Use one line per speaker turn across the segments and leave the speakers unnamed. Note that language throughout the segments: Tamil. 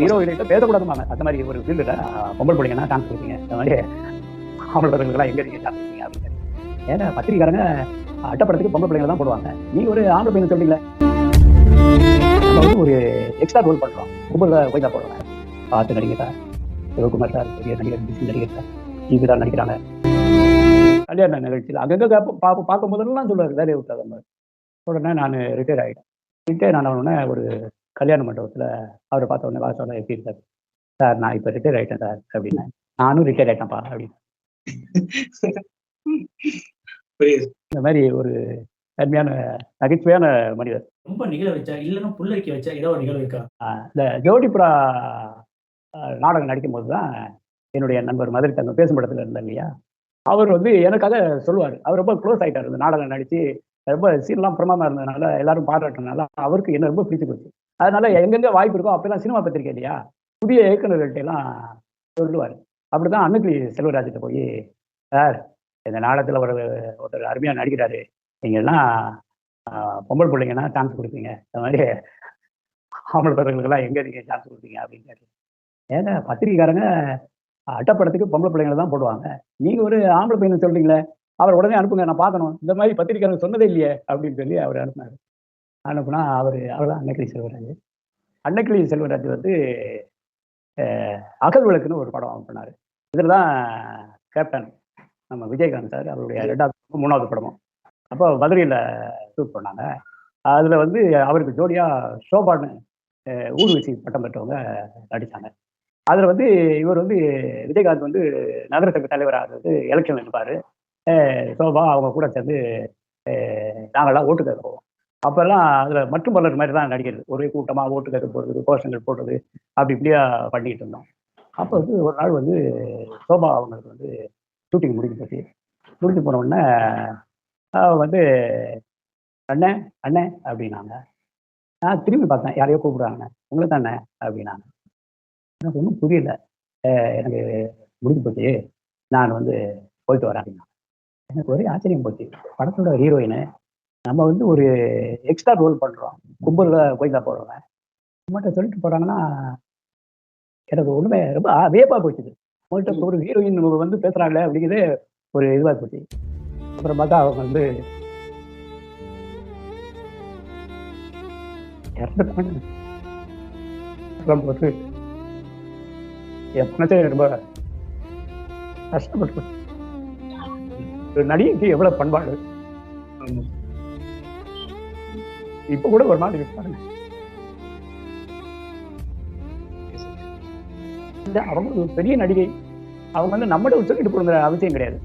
ஹீரோ ஹீரோயிட்ட பேசக்கூடாதுமாங்க அந்த மாதிரி ஒரு ஃபீல்டில் பொம்பல் பிள்ளைங்கன்னா டான்ஸ் கொடுப்பீங்க அந்த மாதிரி ஆம்பளை எல்லாம் எங்கே நீங்கள் டான்ஸ் கொடுப்பீங்க அப்படின்னு ஏன்னா பத்திரிக்காரங்க அட்டப்படத்துக்கு பொம்பளை பிள்ளைங்க தான் போடுவாங்க. நீங்கள் ஒரு ஆம்பளை பையன் சொல்றீங்களே? வந்து ஒரு எக்ஸ்ட்ரா ரோல் பண்றோம். கும்பலில் போய் தான் போடுவாங்க. பார்த்து நடிகர் சார் சிவகுமார் சார் பெரிய நடிகர் பிசி நடிகர் சார் ஜிபி தான் நடிக்கிறாங்க. கல்யாண நிகழ்ச்சியில் அங்கங்கே பார்க்கும் போதெல்லாம் சொல்லுவார் வேலையை விட்டாத மாதிரி. உடனே நான் ரிட்டையர் ஆகிட்டேன் ரிட்டையர் ஆன உடனே ஒரு கல்யாண மண்டபத்தில் அவரை பார்த்த உடனே வாச உடனே எப்படி இருக்காரு? சார் நான் இப்போ ரிட்டையர் ஆகிட்டேன் சார் அப்படின்னு. நானும் ரிட்டையர் ஆகிட்டேன்ப்பா அப்படின்னு. இந்த மாதிரி ஒரு அருமையான நகைச்சுவையான மனிதர்.
ரொம்ப நிகழ வச்சா இல்லைன்னா புல்லரிக்க வச்சா ஏதோ ஒரு நிகழ்வு இருக்கா?
இந்த ஜோடிபுரா நாடகம் நடிக்கும் போது தான் என்னுடைய நண்பர் மதுரை தங்கம் பேசும் படத்தில் இருந்தார் இல்லையா? அவர் வந்து எனக்காக சொல்லுவார். அவர் ரொம்ப க்ளோஸ் ஆகிட்டார் இந்த நாடகம் நடித்து ரொம்ப சீன்லாம் பிரமாதமாக இருந்ததுனால எல்லாரும் பாராட்டினால அவருக்கு என்ன ரொம்ப பிடிச்சி போச்சு. அதனால எங்கெங்கே வாய்ப்பு இருக்கோ அப்பெல்லாம் சினிமா பத்திரிக்கை இல்லையா புதிய இயக்குநர்கள்ட்ட எல்லாம் சொல்லுவார். அப்படிதான் அன்னைக்கு செல்வராஜிட்ட போய் சார் இந்த நாடகத்தில் ஒரு ஒருத்தர் அருமையாக நடிக்கிறாரு. நீங்கள்லாம் பொம்பளை பிள்ளைங்கன்னா சான்ஸ் கொடுப்பீங்க. இந்த மாதிரி ஆம்பளை பிள்ளைங்களுக்கெல்லாம் எங்கே நீங்க சான்ஸ் கொடுப்பீங்க? அப்படின்னு கேட்டு ஏன்னா பத்திரிக்கைக்காரங்க அட்டப்படத்துக்கு பொம்பளை பிள்ளைங்களை தான் போடுவாங்க. நீங்கள் ஒரு ஆம்பளை பையனை சொல்கிறீங்களே அவர் உடனே அனுப்புங்க நான் பார்க்கணும். இந்த மாதிரி பத்திரிக்கையாளர் சொன்னதே இல்லையே அப்படின்னு சொல்லி அவர் அனுப்புனாரு. அனுப்புனா அவர் அவர் தான் அன்னக்கிளி செல்வராஜ். அன்னக்கிளி செல்வராஜ் வந்து அகல் விளக்குன்னு ஒரு படம் பண்ணாரு. இதில் தான் கேப்டன் நம்ம விஜயகாந்த் சார் அவருடைய ரெண்டாவது மூணாவது படமும். அப்போ மதுரையில் ஷூட் பண்ணாங்க. அதில் வந்து அவருக்கு ஜோடியாக ஷோபான்னு ஊர்வசி பட்டம் பெற்றவங்க நடித்தாங்க அதில் வந்து இவர் வந்து விஜயகாந்த் வந்து நகரசபை தலைவராக வந்து எலெக்ஷன் நிற்பார். சோபா அவங்க கூட சேர்ந்து நாங்கள்லாம் ஓட்டு கேட்க போவோம். அப்போல்லாம் அதில் மற்றும் பலர் மாதிரி தான் நடிக்கிறது. ஒரே கூட்டமாக ஓட்டு கேட்க போடுறது கோஷங்கள் போடுறது அப்படி இப்படியா பண்ணிக்கிட்டு இருந்தோம். அப்போ வந்து ஒரு நாள் வந்து சோபா அவங்களுக்கு வந்து ஷூட்டிங் முடிஞ்சு போச்சு. முடிஞ்சு போன உடனே அவ வந்து அண்ணே அண்ணே அப்படின்னாங்க. நான் திரும்பி பார்த்தேன். யாரையோ கூப்பிடுறாங்க உங்களை தானே? அப்படின்னாங்க. எனக்கு ஒன்றும் புரியல. எனக்கு முடிஞ்சு போச்சு. நான் வந்து போயிட்டு வரேன் அப்படின்னா எனக்கு ஒரே ஆச்சரியம் போச்சு. படத்தோட ஹீரோயின் நம்ம வந்து ஒரு எக்ஸ்ட்ரா ரோல் பண்ணுறோம் கும்பலில் கோயிலா போடுறவங்க நம்மகிட்ட சொல்லிட்டு போகிறாங்கன்னா எனக்கு ஒன்றுமே ரொம்ப வேப்பாக போச்சுது. உங்கள்கிட்ட ஒரு ஹீரோயின் வந்து பேசுகிறாங்களே அப்படிங்கிறதே ஒரு இதுவாக போச்சு. அப்புறம் பார்த்தா அவங்க வந்து இறந்துட்டாங்க போது என் மனசே ரொம்ப கஷ்டப்பட்டு போச்சு. ஒரு நடிகைக்கு எவ்வளவு பண்பாடு. இப்ப கூட ஒரு மாதிரி பாருங்க. அவங்க ஒரு பெரிய நடிகை. அவங்க வந்து நம்மகிட்ட சொல்லிட்டு போடுங்கிற அவசியம் கிடையாது.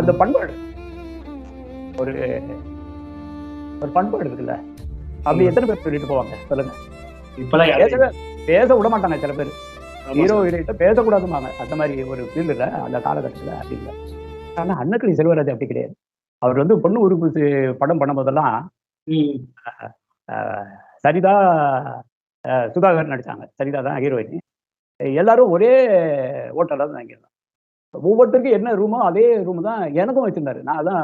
அந்த பண்பாடு. ஒரு ஒரு பண்பாடு இருக்குல்ல. அப்படி எத்தனை பேர் சொல்லிட்டு போவாங்க? சொல்லுங்க. பேச விட மாட்டாங்க சில பேர். ஹீரோ ஹீரோயிட்ட பேசக்கூடாதுமாங்க அந்த மாதிரி ஒரு ஃபீல்டில் அந்த காலகட்டத்தில் அப்படி இல்லை. ஆனால் அன்னக்கிளி செல்வராஜ் அப்படி கிடையாது. அவர் வந்து பொண்ணு உறுப்பு படம் பண்ணும்போதெல்லாம் சரிதா சுதாகர் நடிச்சாங்க. சரிதா தான் ஹீரோயின் எல்லாரும் ஒரே ஹோட்டலில் தான் தங்கியிருந்தோம் ஒவ்வொருத்தருக்கும் என்ன ரூமோ அதே ரூம் தான் எனக்கும் வச்சிருந்தாரு. நான் அதான்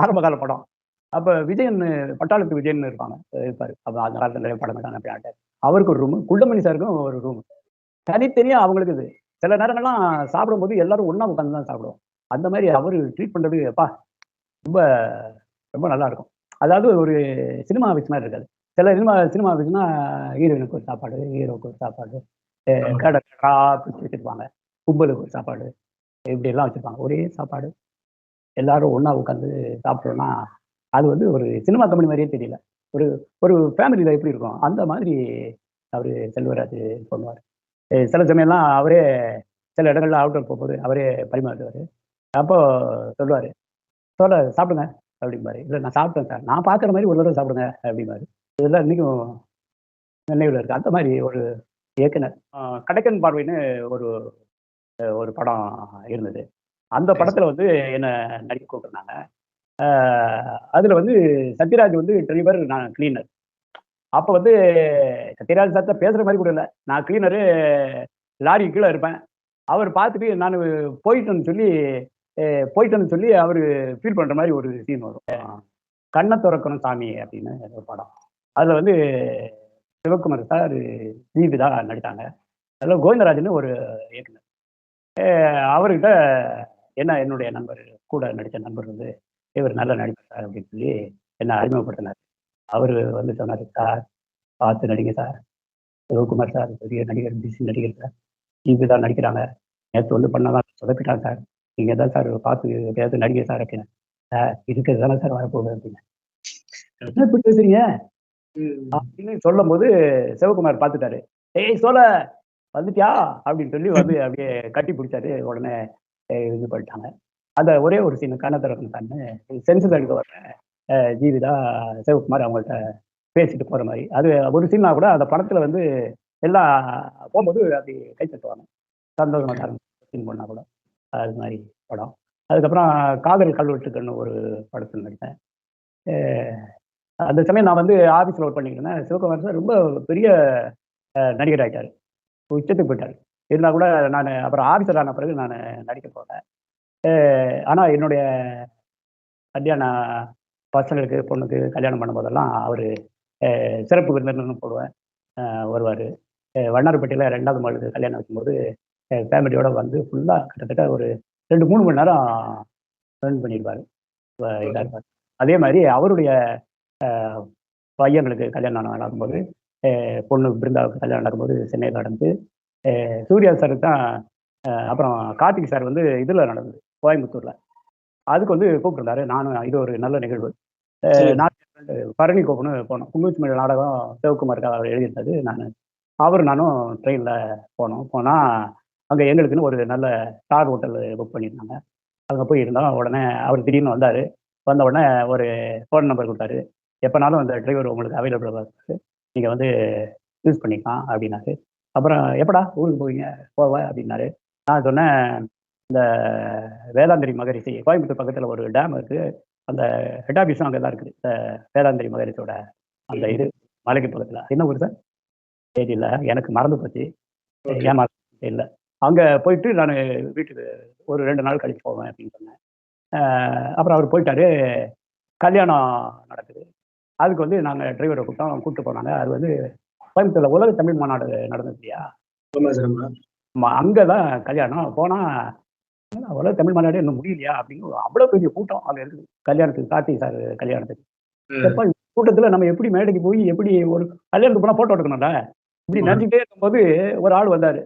ஆரம்ப கால படம். அப்போ விஜயன் பட்டாளத்து விஜயன் இருப்பாங்க. இருப்பார். அப்போ அந்த காலத்தில் நிறைய படம் இருக்காங்க அப்படி ஆட்டார். அவருக்கு ஒரு ரூமு குண்டமணி சாருக்கும் ஒரு ரூம் தனித்தனியாக அவங்களுக்கு இது. சில நேரங்கள்லாம் சாப்பிடும்போது எல்லாரும் ஒன்றா உட்காந்து தான் சாப்பிடுவோம். அந்த மாதிரி அவர் ட்ரீட் பண்ணுறது அப்பா ரொம்ப ரொம்ப நல்லா இருக்கும். அதாவது ஒரு சினிமா ஆஃபீஸ் மாதிரி இருக்காது. சில சினிமா சினிமா ஆஃபீஸ்னா ஹீரோயினுக்கு ஒரு சாப்பாடு ஹீரோவுக்கு ஒரு சாப்பாடு கடை கடா பிடிச்சி வச்சிருப்பாங்க. கும்பலுக்கு ஒரு சாப்பாடு இப்படி எல்லாம் வச்சிருப்பாங்க. ஒரே சாப்பாடு. எல்லாரும் ஒண்ணா உட்காந்து சாப்பிட்றோன்னா அது வந்து ஒரு சினிமா கம்பெனி மாதிரியே தெரியல. ஒரு ஒரு ஃபேமிலியில் எப்படி இருக்கும்? அந்த மாதிரி அவர் செல்வராஜ் பண்ணுவார். சில சமயம்லாம் அவரே சில இடங்கள்ல அவுட்டர் போகும்போது அவரே பரிமாறுவார் அப்போ சொல்லுவார் சொல்ல சாப்பிடுங்க அப்படிம்பாரு. இல்லை நான் சாப்பிட்டேன் சார். நான் பார்க்குற மாதிரி ஒரு தடவை சாப்பிடுங்க அப்படிம்பாரு. இதெல்லாம் இன்னைக்கும் நினைவில் இருக்கு. அந்த மாதிரி ஒரு இயக்குனர். கடைக்கன் பார்வைன்னு ஒரு ஒரு படம் இருந்தது. அந்த படத்துல வந்து என்ன நடிக்க கூப்பிட்டுருந்தாங்க. அதுல வந்து சத்யராஜ் வந்து டிரைவர் நான் கிளீனர் அப்போ வந்து சத்யராஜ் சார்ட்ட பேசுற மாதிரி கூட இல்லை. நான் கிளீனரு லாரி கீழே இருப்பேன். அவர் பார்த்துட்டு நான் போயிட்டேன்னு சொல்லி போயிட்டேன்னு சொல்லி அவர் ஃபீல் பண்ற மாதிரி ஒரு சீன் வரும். கண்ணை திறக்கணும் சாமி அப்படின்னு ஒரு படம். அதுல வந்து சிவகுமார் சார் தீபிதா நடித்தாங்க அதில் கோவிந்தராஜன் ஒரு இயக்குனர். அவர்கிட்ட என்ன என்னுடைய நண்பர் கூட நடித்த நண்பர் வந்து இவர் நல்ல நடிப்பார் சார் அப்படின்னு சொல்லி என்ன அறிமுகப்படுத்தினார். அவர் வந்து சொன்னார் சார் பார்த்து நடிங்க சார். சிவகுமார் சார் பெரிய நடிகர் பிசி நடிகர் சார். தீபிதா நடிக்கிறாங்க. நேற்று வந்து பண்ணதான் சொதப்பிட்டாங்க சார். நீங்கள் தான் சார் பார்த்து எப்படியாவது நடிகை சார் அப்படின்னு சார் இருக்கிறது தானே சார் வரப்போகுது அப்படின்னு. என்ன இப்படி பேசுறீங்க. அப்படின்னு சொல்லும் போது சிவகுமார் பார்த்துட்டாரு. ஏய் சோல வந்துட்டியா? அப்படின்னு சொல்லி வந்து அப்படியே கட்டி பிடிச்சாரு. உடனே இது பண்ணிட்டாங்க. அந்த ஒரே ஒரு சீன் கண்ணத்திறக்கணும் தானே சென்சஸ் எடுக்க வர ஜீவிதா சிவகுமார் அவங்கள்ட்ட பேசிட்டு போற மாதிரி. அது ஒரு சீனா கூட அந்த படத்துல வந்து எல்லாம் போகும்போது அப்படி கை தட்டுவாங்க. சந்தோஷமா சீன் பண்ணா கூட. அது மாதிரி படம். அதுக்கப்புறம் காதல் கல்வெட்டுக்குன்னு ஒரு படத்தில் நடித்தேன். அந்த சமயம் நான் வந்து ஆஃபீஸில் ஒர்க் பண்ணிட்டு இருந்தேன். சிவகுமார் சார் ரொம்ப பெரிய நடிகர் ஆயிட்டார். உச்சத்துக்கு போயிட்டார். இருந்தால் கூட நான் அப்புறம் ஆஃபீஸர் ஆன பிறகு நான் நடிக்க போனேன் ஆனால் என்னுடைய கல்யாண பசங்களுக்கு பொண்ணுக்கு கல்யாணம் பண்ணும்போதெல்லாம் அவர் சிறப்பு விருந்தினர்னு போடுவேன். வருவார். வண்ணாரப்பட்டியில் ரெண்டாவது மகளுக்கு கல்யாணம் வைக்கும்போது ஃபேமிலியோட வந்து ஃபுல்லாக கிட்டத்தட்ட ஒரு ரெண்டு மூணு மணி நேரம் ரன் பண்ணியிருப்பார் இதாக இருப்பார் அதே மாதிரி அவருடைய பையங்களுக்கு கல்யாணம் நடக்கும்போது பொண்ணு பிருந்தாவுக்கு கல்யாணம் நடக்கும்போது சென்னையில் நடந்து சூர்யா சார் தான் அப்புறம் கார்த்திக் சார் வந்து இதில் நடந்தது கோயம்புத்தூரில். அதுக்கு வந்து கூப்பிட்டுருந்தாரு நானும் இது ஒரு நல்ல நிகழ்வு. நான் பரணி கோப்புன்னு போனோம். குங்குமச்சிமணி நாடகம் சிவகுமாருக்கு அவர் எழுதியிருந்தது நான். அவர் நானும் ட்ரெயினில் போனோம். போனால் அங்கே எங்களுக்குன்னு ஒரு நல்ல ஸ்டார் ஹோட்டல் புக் பண்ணியிருந்தாங்க. அங்கே போய் இருந்தோம் உடனே அவர் திடீர்னு வந்தார். வந்த உடனே ஒரு ஃபோன் நம்பர் கொடுத்தாரு. எப்போனாலும் அந்த டிரைவர் உங்களுக்கு அவைலபிளாக இருக்கு. நீங்கள் வந்து யூஸ் பண்ணிக்கலாம் அப்படின்னாரு. அப்புறம் எப்படா ஊருக்கு போவீங்க? போவேன் அப்படின்னாரு. நான் சொன்னேன் இந்த வேதாந்திரி மகரிஷி கோயம்புத்தூர் பக்கத்தில் ஒரு டேம் இருக்குது அந்த ஹெட் ஆஃபீஸும் அங்கே தான் இருக்குது. இந்த வேதாந்திரி மகரிஷியோட அந்த இது மலைக்கு பக்கத்தில். என்ன ஊர் சார்? தெரியல. எனக்கு மறந்து போச்சு. ஏமா இல்லை அங்கே போயிட்டு நான் வீட்டுக்கு ஒரு ரெண்டு நாள் கழிச்சு போவேன் அப்படின்னு சொன்னேன். அப்புறம் அவர் போயிட்டாரு. கல்யாணம் நடக்குது. அதுக்கு வந்து நாங்கள் டிரைவரை கூப்பிட்டோம். கூப்பிட்டு போனாங்க. அது வந்து கோயம்புத்தூர்ல உலக தமிழ் மாநாடு நடந்தது இல்லையா?
ஆமா சார் ஆமா.
ஆமா, அங்கே தான் கல்யாணம் போனால் உலக தமிழ் மாநாடு இன்னும் முடியலையா? அப்படின்னு அவ்வளோ பெரிய கூட்டம் அங்கே இருக்குது. கல்யாணத்துக்கு கார்த்திக் சார் கல்யாணத்துக்கு. எப்ப கூட்டத்துல நம்ம எப்படி மேடைக்கு போய் எப்படி ஒரு கல்யாணத்துக்கு போனா போட்டோ எடுக்கணும்ல? இப்படி
ஆமா.
நினைச்சுட்டே இருக்கும்போது ஒரு ஆள் வந்தாரு.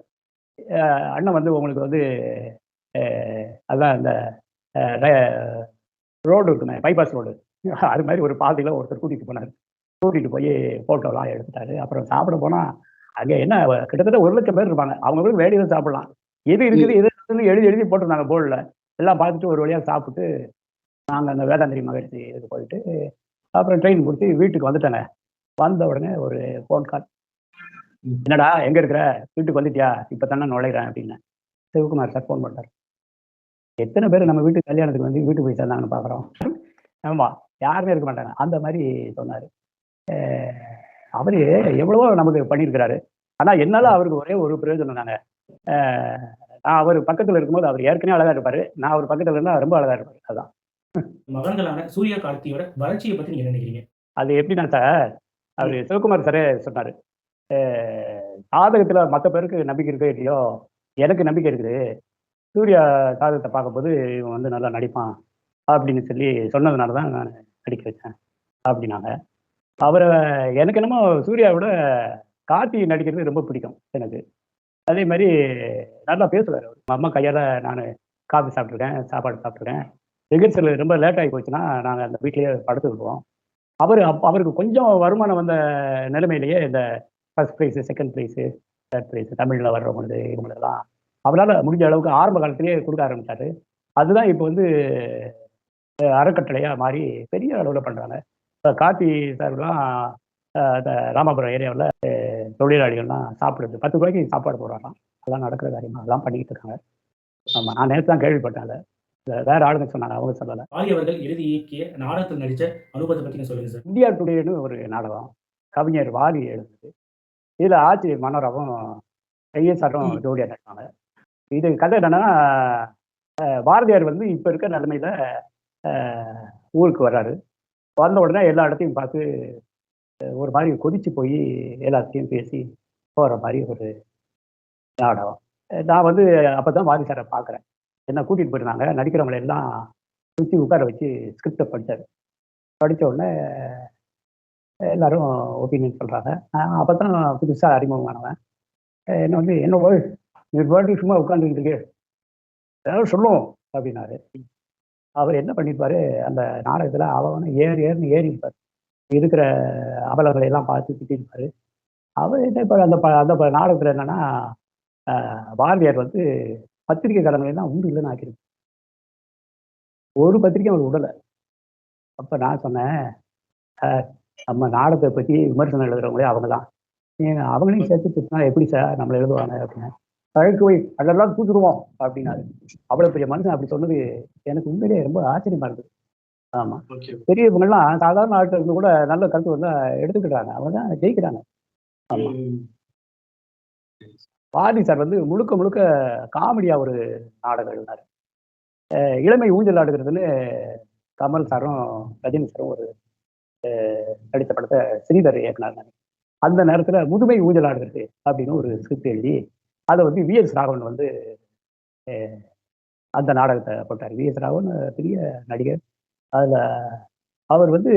அண்ணன் வந்து உங்களுக்கு வந்து அதான் இந்த ரோடு இருக்குமே பைபாஸ் ரோடு. அது மாதிரி ஒரு பாதையில ஒருத்தர் கூட்டிட்டு போனார். கூட்டிட்டு போய் போட்டோலாம் எடுத்துட்டாரு. அப்புறம் சாப்பிட போனா அங்க என்ன கிட்டத்தட்ட ஒரு லட்சம் பேர் இருப்பாங்க. அவங்க போய் வேடிக்கை சாப்பிடலாம். எது இருக்குது எது இருக்குதுன்னு எழுதி எழுதி போட்டிருந்தாங்க போர்டில் எல்லாம் பார்த்துட்டு ஒரு வழியா சாப்பிட்டு நாங்கள் அந்த வேதாந்திரி மகிழ்ச்சி இதுக்கு போயிட்டு அப்புறம் ட்ரெயின் பிடிச்சி வீட்டுக்கு வந்துட்டேங்க. வந்த உடனே ஒரு ஃபோன் கால். என்னடா எங்க இருக்கிற? வீட்டுக்கு வந்துட்டியா? இப்போ தானே நுழைகிறேன் அப்படின்னு. சிவகுமார் சார் ஃபோன் பண்ணார். எத்தனை பேர் நம்ம வீட்டு கல்யாணத்துக்கு வந்து வீட்டுக்கு போய் சேர்ந்தாங்கன்னு பார்க்குறோம் ஆமா யாருமே இருக்க மாட்டாங்க. அந்த மாதிரி சொன்னார். அவரு எவ்வளவோ நமக்கு பண்ணியிருக்கிறாரு. ஆனா என்னால அவருக்கு ஒரே ஒரு பிரயோஜனம் தாங்க. அஹ், நான் அவர் பக்கத்துல இருக்கும்போது அவர் ஏற்கனவே அழகா இருப்பாரு. நான் அவர் பக்கத்துல இருந்தா ரொம்ப அழகா இருப்பாரு. அதான்.
மகன்களான சூர்யா கார்த்தியோட வளர்ச்சியை பத்தி நீங்க என்ன நினைக்கிறீங்க?
அது எப்படின்னா சார் அவர் சிவகுமார் சாரே சொன்னார். சாதகத்தில் மற்ற பேருக்கு நம்பிக்கை இருக்கோ இல்லையோ எனக்கு நம்பிக்கை இருக்குது. சூர்யா சாதகத்தை பார்க்கும்போது இவன் வந்து நல்லா நடிப்பான் அப்படின்னு சொல்லி சொன்னதுனால தான் நான் நடிக்க வச்சேன் அப்படின்னாங்க. அவரை எனக்கு என்னமோ சூர்யாவோட கார்த்தி நடிக்கிறது ரொம்ப பிடிக்கும் எனக்கு. அதே மாதிரி நல்லா பேசுவார் அவர். அம்மா கையால் நான் காஃபி சாப்பிட்ருக்கேன் சாப்பாடு சாப்பிட்ருக்கேன் ரிஹர்சல் ரொம்ப லேட் ஆகி போச்சுன்னா நாங்கள் அந்த வீட்லேயே படுத்துக்கிடுவோம் அவர் அப் அவருக்கு கொஞ்சம் வருமானம் வந்த நிலைமையிலேயே இந்த first prize second prize third prize தமிழில் வர்றவங்களுக்கு இவங்களெல்லாம். அவரால் முடிஞ்ச அளவுக்கு ஆரம்ப காலத்திலேயே கொடுக்க ஆரம்பிச்சாரு. அதுதான் இப்போ வந்து அறக்கட்டளையாக மாறி பெரிய அளவில் பண்ணுறாங்க இப்போ கார்த்தி சார்லாம் இந்த ராமாபுரம் ஏரியாவில் தொழிலாளிகள்லாம் சாப்பிடுறது. பத்து ரூபாய்க்கு சாப்பாடு போடுறாங்களாம் அதெல்லாம் நடக்கிற காரியமா அதெல்லாம் பண்ணிக்கிட்டு இருக்காங்க. ஆமாம் நான் நேற்று தான் கேள்விப்பட்டேன் அதை. வேற ஆளுங்க சொன்னாங்க அவங்க சொல்லலை.
ஆலி அவர்கள் எழுதி இயக்கிய நாடகத்தில் நடிச்ச அனுபவத்தை நீங்க சொல்லுங்க சார்.
இந்தியா டுடேன்னு ஒரு நாடகம். கவிஞர் வாலி எழுதுது இதில் ஆட்சி மனோராவும் ஐஎஸ்ஆரும். ஜோடியாக நடிப்பாங்க இது கதை என்னன்னா பாரதியார் வந்து இப்போ இருக்க நிலைமையில ஊருக்கு வர்றாரு. வந்த உடனே எல்லா இடத்தையும் பார்த்து ஒரு மாதிரி கொதிச்சு போய் எல்லாத்தையும் பேசி போகிற மாதிரி ஒரு நாடகம். நான் வந்து அப்போ தான் வாரி சாரை பார்க்குறேன் என்ன கூட்டிகிட்டு போயிருந்தாங்க. நடிக்கிறவங்களை எல்லாம் சுற்றி உட்கார வச்சு ஸ்கிரிப்டை படித்தார் படித்த உடனே எல்லாரும் ஒப்பீனியன் சொல்கிறாங்க அப்போ தான் புதுசாக அறிமுகமானவன் என்ன வந்து என்ன போய்? நீ பாட்டி சும்மா உட்காந்துக்கிட்டு இருக்கு ஏதாவது சொல்லுவோம் அப்படின்னாரு. அவர் என்ன பண்ணியிருப்பாரு அந்த நாடகத்தில் அவன் ஏறி ஏறின்னு ஏறி இருப்பார். இருக்கிற அபலங்களை எல்லாம் பார்த்து திட்டிருப்பாரு. அவர் என்ன இப்போ அந்த ப- அந்த நாடகத்தில் என்னன்னா பாரதியார் வந்து பத்திரிகை கடன்களை உண்டு இல்லைன்னு ஆக்கிருக்கு ஒரு பத்திரிக்கை அவர் விடலை அப்போ நான் சொன்னேன் நம்ம நாடகத்தை பற்றி விமர்சனம் எழுதுறவங்களே அவங்க தான் அவங்களையும் சேர்த்து திட்டினா எப்படி சார் நம்மளை எழுதுவாங்க அப்படின்னு? அழைக்கு போய் அதெல்லாம் தூக்கிடுவோம் அப்படின்னாரு. அவ்வளோ பெரிய மனுஷன் அப்படி சொன்னது எனக்கு உண்மையிலேயே ரொம்ப ஆச்சரியமா இருந்தது. ஆமாம் பெரியவங்கெல்லாம் சாதாரண ஆட்கள் இருந்து கூட நல்ல கருத்து வந்து எடுத்துக்கிட்டாங்க. அவங்க தான் ஜெயிக்கிறாங்க. ஆமா.
ம்.
பாரதி சார் வந்து முழுக்க முழுக்க காமெடியா ஒரு நாடகம் எழுதினார். இளமை ஊஞ்சல் ஆடுகிறதுன்னு கமல் சாரும் ரஜினி சாரும் ஒரு நடித்த படத்தை ஸ்ரீதர் இயக்குனார் அந்த நேரத்துல முதுமை ஊஞ்சல் அப்படின்னு ஒரு ஸ்கிரிப்ட் எழுதி அதை வந்து விஎஸ் ராகவன் வந்து அந்த நாடகத்தை போட்டார். விஎஸ் ராகவன் பெரிய நடிகர். அதுல அவர் வந்து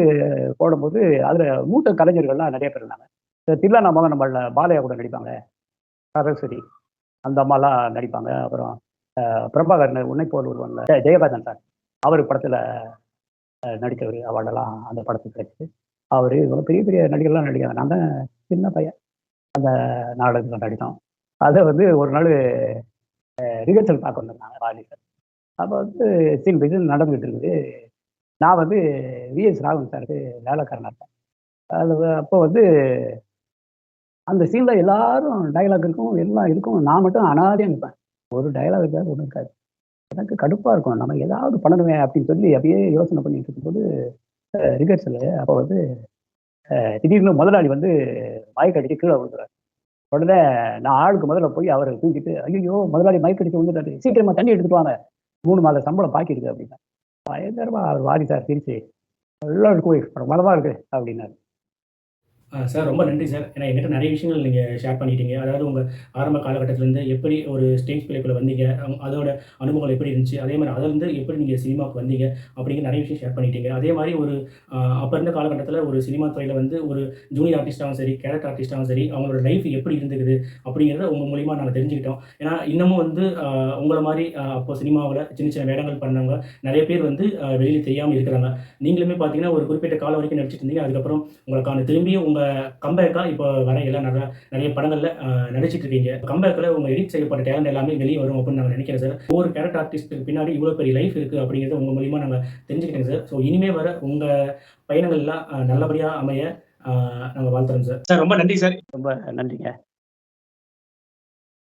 போடும்போது அதுல மூத்த கலைஞர்கள்லாம் நிறைய பேர் இருந்தாங்க. தில்லா தில்லானா மகன் நம்மள பாலையா கூட நடிப்பாங்க. சரஸ்வதி அந்த அம்மாலாம் நடிப்பாங்க. அப்புறம் அஹ், பிரபாகரன் உன்னை போல் ஒருவன்ல ஜெயகாந்தன் சார். அவர் படத்துல நடித்த ஒரு அவார்டெல்லாம் அந்த படத்துக்கு கிடைச்சிது. அவர் இவங்க பெரிய பெரிய நடிகர்லாம் நடிக்காங்க நான் தான் சின்ன பையன். அந்த நாடகத்தில் நடித்தோம். அதை வந்து ஒரு நாள் ரிஹர்சல் பார்க்க வந்திருந்தாங்க ராணி சார். அப்போ வந்து சீன் பை நடந்துகிட்டு இருக்குது. நான் வந்து விஎஸ் ராகவன் சாருக்கு வேலைக்காரனாக இருப்பேன். அது அப்போ வந்து அந்த சீனில் எல்லாரும் டயலாக் இருக்கும் எல்லாம் இருக்கும் நான் மட்டும் அனாதையாக நிற்பேன் ஒரு டயலாக் இருக்காது ஒன்றும் இருக்காது. எனக்கு கடுப்பாக இருக்கும். நம்ம ஏதாவது பண்ணணுமே அப்படின்னு சொல்லி அப்படியே யோசனை பண்ணிட்டு இருக்கும்போது ரிகர்சல் அப்போ வந்து திடீர்னு முதலாளி வந்து மயக்கடிச்சு கீழே விழுந்துறாரு. உடனே நான் ஆளுக்கு முதல்ல போய் அவரை தூக்கிட்டு ஐயோ முதலாளி மயக்கடிச்சு விழுந்துட்டாரு. சீக்கிரமா தண்ணி எடுத்துட்டு வாங்க. மூணு மாத சம்பளம் பாக்கி இருக்கு அப்படின்னா பயங்கரமா அவர் வாரி சார் சிரிச்சு எல்லாம் இருக்கு மலமா இருக்கு அப்படின்னாரு.
ஆ, சார் ரொம்ப நன்றி சார். ஏன்னா என்கிட்ட நிறைய விஷயங்கள் நீங்கள் ஷேர் பண்ணிட்டீங்க. அதாவது உங்கள் ஆரம்ப காலகட்டத்திலேருந்து எப்படி ஒரு ஸ்டேஜ் பிளேக்குள்ளே வந்தீங்க அம்- அதோட அனுபவங்கள் எப்படி இருந்துச்சு அதே மாதிரி அதிலிருந்து எப்படி நீங்கள் சினிமாவுக்கு வந்தீங்க அப்படிங்கிற நிறைய விஷயம் ஷேர் பண்ணிட்டீங்க. அதே மாதிரி ஒரு அப்போ இருந்த காலகட்டத்தில் ஒரு சினிமா துறையில் வந்து ஒரு ஜூனியர் ஆர்டிஸ்டாகவும் சரி கேரக்டர் ஆர்டிஸ்டாகவும் சரி அவங்களோட லைஃப் எப்படி இருந்துக்குது அப்படிங்கிறத உங்கள் மூலிமா நாங்கள் தெரிஞ்சுக்கிட்டோம். ஏன்னா இன்னமும் வந்து ஆ, உங்களை மாதிரி ஆ, அப்போ சினிமாவில் சின்ன சின்ன வேடங்கள் பண்ணவங்க நிறைய பேர் வந்து வெளியில் தெரியாமல் இருக்கிறாங்க. நீங்களுமே பார்த்தீங்கன்னா ஒரு குறிப்பிட்ட காலம் வரைக்கும் நடிச்சிட்டு இருந்தீங்க அதுக்கப்புறம் உங்களுக்கான திரும்பியும் உங்கள் கம்பேக்காக இப்போ வர எல்லாம் நிறைய நிறைய படங்களில் நடிச்சிட்டு இருக்கீங்க. கம்பேக்கில் உங்கள் எடிட் செய்யப்பட்ட டேலண்ட் எல்லாமே வெளியே வரும் அப்படின்னு நாங்கள் நினைக்கிறேன் சார் ஒவ்வொரு கேரக்டர் ஆர்டிஸ்ட்டுக்கு பின்னாடி இவ்வளோ பெரிய லைஃப் இருக்குது அப்படிங்கிறத உங்கள் மூலியமாக நாங்கள் தெரிஞ்சுக்கிட்டேங்க சார் ஸோ இனிமே வர உங்கள் பயணங்கள்லாம் நல்லபடியாக அமைய நாங்கள் வாழ்த்துறோம் சார் சார் ரொம்ப நன்றி சார்
ரொம்ப நன்றிங்க.